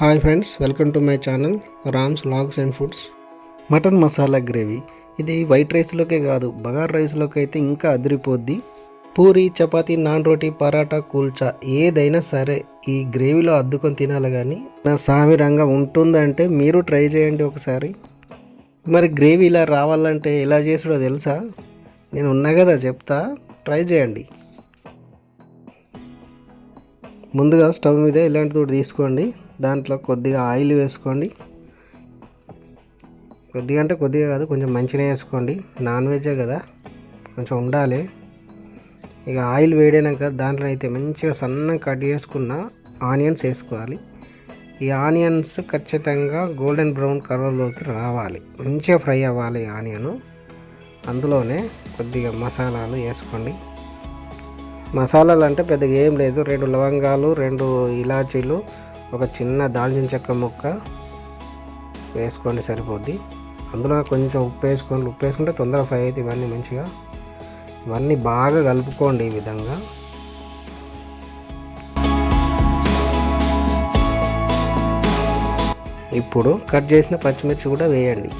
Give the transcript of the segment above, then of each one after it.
Hi friends welcome to my channel Ram's logs and foods. Mutton masala gravy. ఇది white రైస్లోకే కాదు బగార్ రైస్లోకి అయితే ఇంకా అదిరిపోద్ది. పూరి చపాతీ నాన్ రోటీ పరాటా కూల్చా ఏదైనా సరే ఈ గ్రేవీలో అద్దుకొని తినాలి కానీ నా సామిరంగా ఉంటుందంటే మీరు ట్రై చేయండి ఒకసారి. మరి గ్రేవీ ఇలా రావాలంటే ఎలా చేసుడో తెలుసా? నేను ఉన్నా కదా చెప్తా ట్రై చేయండి. ముందుగా స్టవ్ మీద ఇలాంటి తోటి తీసుకోండి. దాంట్లో కొద్దిగా ఆయిల్ వేసుకోండి. కొద్దిగా అంటే కొద్దిగా కాదు కొంచెం మంచిగా వేసుకోండి. నాన్ వెజ్జే కదా కొంచెం ఉండాలి. ఇక ఆయిల్ వేడైనాక దాంట్లో అయితే మంచిగా సన్నగా కట్ చేసుకున్న ఆనియన్స్ వేసుకోవాలి. ఈ ఆనియన్స్ ఖచ్చితంగా గోల్డెన్ బ్రౌన్ కలర్లోకి రావాలి. మంచిగా ఫ్రై అవ్వాలి ఆనియన్. అందులోనే కొద్దిగా మసాలాలు వేసుకోండి. మసాలాలు అంటే పెద్దగా ఏం లేదు రెండు లవంగాలు రెండు ఇలాచీలు ఒక చిన్న దాల్చిన చెక్క ముక్క వేసుకోండి సరిపోద్ది. అందులో కొంచెం ఉప్పు వేసుకోండి ఉప్పు వేసుకుంటే తొందరగా ఫ్రై అయితే ఇవన్నీ మంచిగా ఇవన్నీ బాగా కలుపుకోండి ఈ విధంగా. ఇప్పుడు కట్ చేసిన పచ్చిమిర్చి కూడా వేయండి.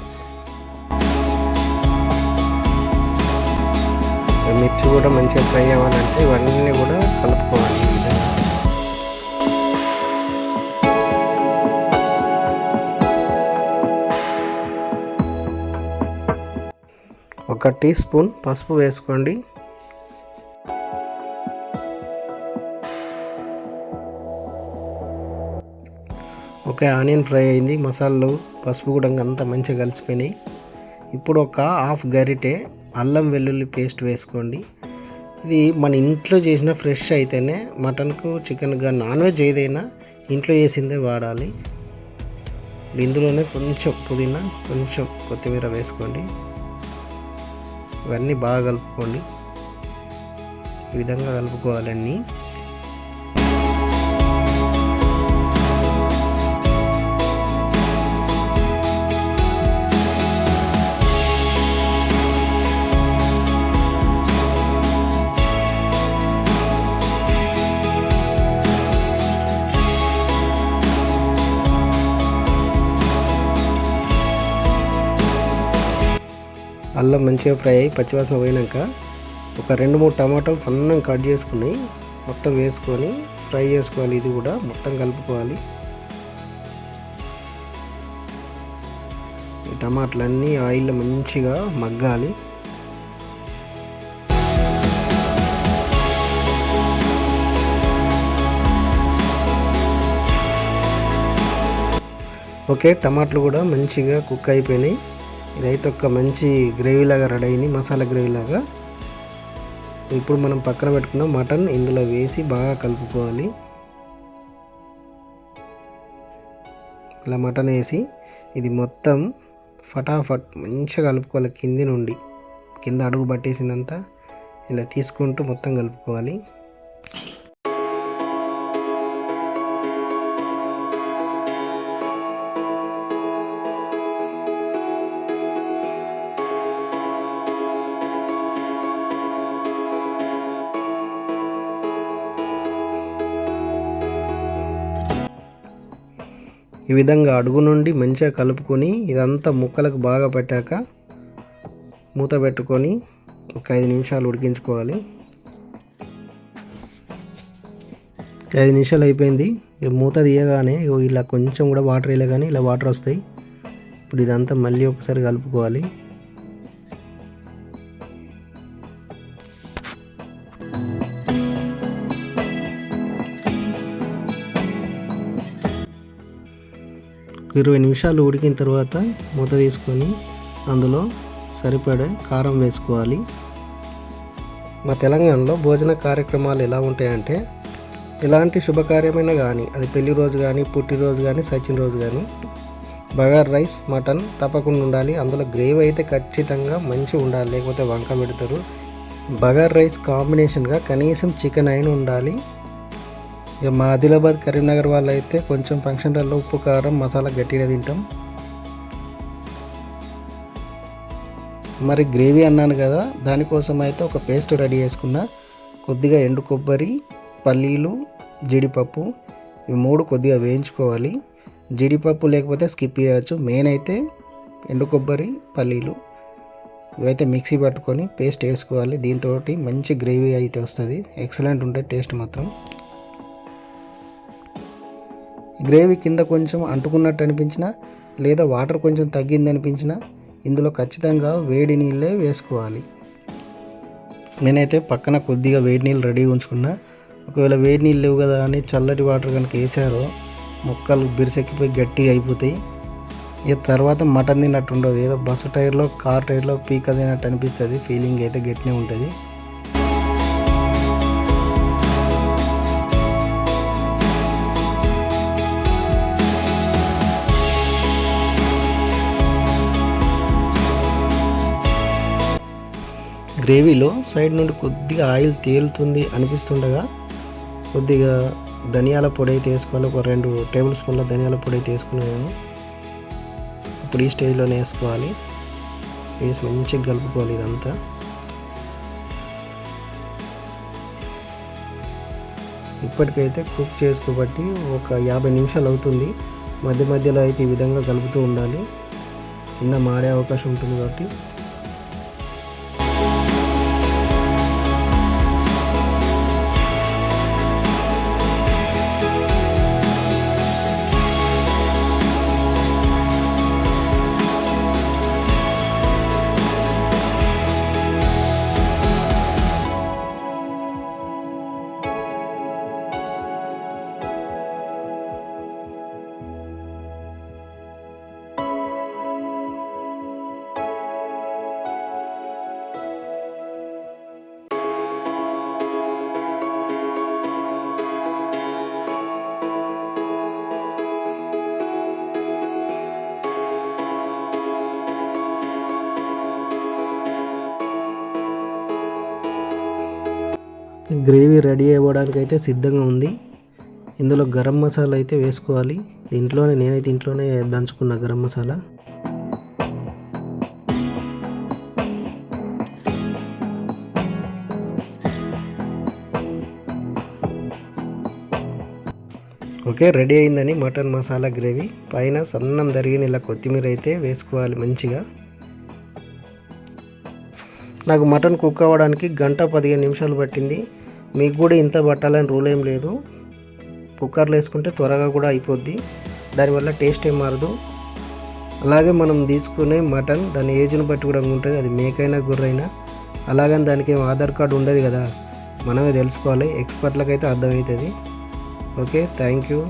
మిర్చి కూడా మంచిగా ఫ్రై అవ్వాలంటే ఇవన్నీ కూడా కలుపుకోవాలి ఒక టీ స్పూన్ పసుపు వేసుకోండి. ఓకే ఆనియన్ ఫ్రై అయింది. మసాలాలు పసుపు కూడా అంతా మంచిగా కలిసిపోయినాయి. ఇప్పుడు ఒక హాఫ్ గరిటె అల్లం వెల్లుల్లి పేస్ట్ వేసుకోండి. ఇది మన ఇంట్లో చేసిన ఫ్రెష్ అయితేనే మటన్కు చికెన్గా నాన్ వెజ్ ఏదైనా ఇంట్లో చేసిందే వాడాలి. ఇందులోనే కొంచెం పుదీనా కొంచెం కొత్తిమీర వేసుకోండి. ఇవన్నీ బాగా కలుపుకోండి ఈ విధంగా కలుపుకోవాలన్నీ అల్లం మంచిగా ఫ్రై అయ్యి పచ్చివాసన పోయినాక ఒక రెండు మూడు టమాటాలు సన్నంగా కట్ చేసుకుని మొత్తం వేసుకొని ఫ్రై చేసుకోవాలి. ఇది కూడా మొత్తం కలుపుకోవాలి. ఈ టమాటాలన్నీ ఆయిల్లో మంచిగా మగ్గాలి. ఓకే టమాటాలు కూడా మంచిగా కుక్ అయిపోయినాయి. ఇదైతే ఒక మంచి గ్రేవీ లాగా రెడీ అయింది మసాలా గ్రేవీ లాగా. ఇప్పుడు మనం పక్కన పెట్టుకున్న మటన్ ఇందులో వేసి బాగా కలుపుకోవాలి. ఇలా మటన్ వేసి ఇది మొత్తం ఫటాఫట్ మంచిగా కలుపుకోవాలి కింది నుండి. కింద అడుగు పట్టేసిందంతా ఇలా తీసుకుంటూ మొత్తం కలుపుకోవాలి. ఈ విధంగా అడుగు నుండి మంచిగా కలుపుకొని ఇదంతా ముక్కలకు బాగా పెట్టాక మూత పెట్టుకొని ఒక ఐదు నిమిషాలు ఉడికించుకోవాలి. ఐదు నిమిషాలు అయిపోయింది. ఇక మూత తీయగానే ఇలా కొంచెం కూడా వాటర్ వేయలే కానీ ఇలా వాటర్ వస్తాయి. ఇప్పుడు ఇదంతా మళ్ళీ ఒకసారి కలుపుకోవాలి. ఇరవై నిమిషాలు ఉడికిన తర్వాత మూత తీసుకొని అందులో సరిపడే కారం వేసుకోవాలి. మా తెలంగాణలో భోజన కార్యక్రమాలు ఎలా ఉంటాయంటే ఎలాంటి శుభకార్యమైనా కానీ అది పెళ్ళి రోజు కానీ పుట్టినరోజు కానీ సచిన రోజు కానీ బగార్ రైస్ మటన్ తప్పకుండా ఉండాలి. అందులో గ్రేవీ అయితే ఖచ్చితంగా మంచిగా ఉండాలి లేకపోతే వంక పెడతారు. బగార్ రైస్ కాంబినేషన్గా కనీసం చికెన్ అయిన ఉండాలి. ఇక మా ఆదిలాబాద్ కరీంనగర్ వాళ్ళు అయితే కొంచెం ఫంక్షన్లలో ఉప్పు కారం మసాలా గట్టిగా తింటాం. మరి గ్రేవీ అన్నాను కదా దానికోసం అయితే ఒక పేస్ట్ రెడీ చేసుకున్న. కొద్దిగా ఎండు కొబ్బరి పల్లీలు జీడిపప్పు ఇవి మూడు కొద్దిగా వేయించుకోవాలి. జీడిపప్పు లేకపోతే స్కిప్ చేయవచ్చు మెయిన్ అయితే ఎండు కొబ్బరి పల్లీలు. ఇవైతే మిక్సీ పట్టుకొని పేస్ట్ వేసుకోవాలి. దీంతో మంచి గ్రేవీ అయితే వస్తుంది. ఎక్సలెంట్ ఉంటుంది టేస్ట్ మాత్రం. గ్రేవీ కింద కొంచెం అంటుకున్నట్టు అనిపించిన లేదా వాటర్ కొంచెం తగ్గింది అనిపించిన ఇందులో ఖచ్చితంగా వేడి నీళ్ళే వేసుకోవాలి. నేనైతే పక్కన కొద్దిగా వేడి నీళ్ళు రెడీ ఉంచుకున్నా. ఒకవేళ వేడి నీళ్ళు లేవు కదా అని చల్లటి వాటర్ కనుక వేసారో మొక్కలు బిరిసెక్కిపోయి గట్టిగా అయిపోతాయి. ఇక తర్వాత మటన్ తిన్నట్టు ఉండదు. ఏదో బస్సు టైర్లో కార్ టైర్లో పీక తిన్నట్టు అనిపిస్తుంది. ఫీలింగ్ అయితే గట్టినే ఉంటుంది. గ్రేవీలో సైడ్ నుండి కొద్దిగా ఆయిల్ తేలుతుంది అనిపిస్తుండగా కొద్దిగా ధనియాల పొడి అయితే వేసుకోవాలి ఒక రెండు టేబుల్ స్పూన్ల ధనియాల పొడి అయితే వేసుకున్నాము ఇప్పుడు ఈ స్టేజ్లోనే వేసుకోవాలి. వేసి మంచిగా కలుపుకోవాలి ఇదంతా. ఇప్పటికైతే కుక్ చేసుకోబట్టి ఒక యాభై నిమిషాలు అవుతుంది. మధ్య మధ్యలో అయితే ఈ విధంగా కలుపుతూ ఉండాలి. కింద మాడే అవకాశం ఉంటుంది కాబట్టి. గ్రేవీ రెడీ అవ్వడానికి అయితే సిద్ధంగా ఉంది. ఇందులో గరం మసాలా అయితే వేసుకోవాలి. ఇంట్లోనే నేనైతే ఇంట్లోనే దంచుకున్న గరం మసాలా. ఓకే రెడీ అయిందని మటన్ మసాలా గ్రేవీ. పైన సన్నం తరిగిన ఇలా కొత్తిమీర అయితే వేసుకోవాలి మంచిగా. నాకు మటన్ కుక్ అవ్వడానికి గంట పదిహేను నిమిషాలు పట్టింది. మీకు కూడా ఇంత పట్టాలని రూల్ ఏం లేదు. కుక్కర్లో వేసుకుంటే త్వరగా కూడా అయిపోద్ది. దానివల్ల టేస్ట్ ఏం మారదు. అలాగే మనం తీసుకునే మటన్ దాని ఏజ్ని బట్టి కూడా ఉంటుంది. అది మేకైనా గుర్రైనా. అలాగని దానికి ఏం ఆధార్ కార్డు ఉండదు కదా. మనమే తెలుసుకోవాలి. ఎక్స్పర్ట్లకైతే అర్థమవుతుంది. Okay thank you.